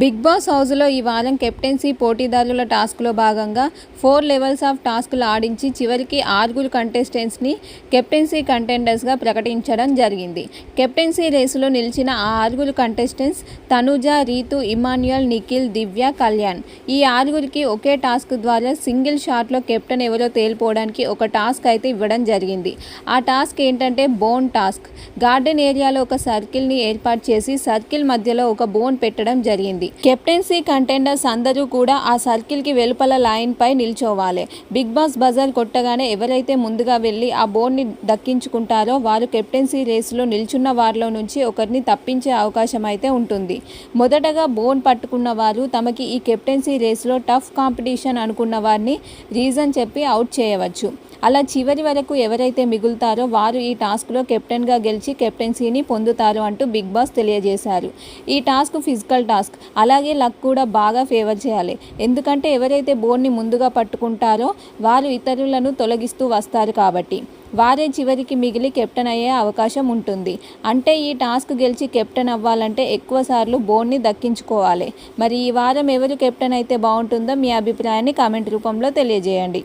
Big boss హౌస్లో ఈ వారం కెప్టెన్సీ పోటీదారుల టాస్క్లో భాగంగా ఫోర్ లెవెల్స్ ఆఫ్ టాస్క్లు ఆడించి చివరికి ఆరుగురు కంటెస్టెంట్స్ని కెప్టెన్సీ కంటెండర్స్గా ప్రకటించడం జరిగింది. కెప్టెన్సీ రేసులో నిలిచిన ఆ ఆరుగురు కంటెస్టెంట్స్ తనుజ రీతు ఇమాన్యుయల్ నిఖిల్ దివ్య కళ్యాణ్. ఈ ఆరుగురికి ఒకే టాస్క్ ద్వారా సింగిల్ షాట్లో కెప్టెన్ ఎవరో తేలిపోవడానికి ఒక టాస్క్ అయితే ఇవ్వడం జరిగింది. ఆ టాస్క్ ఏంటంటే బోన్ టాస్క్. గార్డెన్ ఏరియాలో ఒక సర్కిల్ని ఏర్పాటు చేసి సర్కిల్ మధ్యలో ఒక బోన్ పెట్టడం జరిగింది. కెప్టెన్సీ కంటెండర్స్ అందరూ కూడా ఆ సర్కిల్కి వెలుపల లైన్ పై నిల్చోవాలి. బిగ్ బాస్ బజార్ కొట్టగానే ఎవరైతే ముందుగా వెళ్ళి ఆ బోర్డ్ని దక్కించుకుంటారో వారు కెప్టెన్సీ రేసులో నిల్చున్న వారిలో నుంచి ఒకరిని తప్పించే అవకాశం అయితే ఉంటుంది. మొదటగా బోన్ పట్టుకున్న వారు తమకి ఈ కెప్టెన్సీ రేసులో టఫ్ కాంపిటీషన్ అనుకున్న వారిని రీజన్ చెప్పి అవుట్ చేయవచ్చు. అలా చివరి వరకు ఎవరైతే మిగులుతారో వారు ఈ టాస్క్లో కెప్టెన్గా గెలిచి కెప్టెన్సీని పొందుతారు అంటూ బిగ్ బాస్ తెలియజేశారు. ఈ టాస్క్ ఫిజికల్ టాస్క్. అలాగే లక్ కూడా బాగా ఫేవర్ చేయాలి. ఎందుకంటే ఎవరైతే బోర్ని ముందుగా పట్టుకుంటారో వారు ఇతరులను తొలగిస్తూ వస్తారు కాబట్టి. వారే చివరికి మిగిలి కెప్టెన్ అయ్యే అవకాశం ఉంటుంది. అంటే ఈ టాస్క్ గెలిచి కెప్టెన్ అవ్వాలంటే ఎక్కువ సార్లు దక్కించుకోవాలి. మరి ఈ వారం ఎవరు కెప్టెన్ అయితే బాగుంటుందో మీ అభిప్రాయాన్ని కామెంట్ రూపంలో తెలియజేయండి.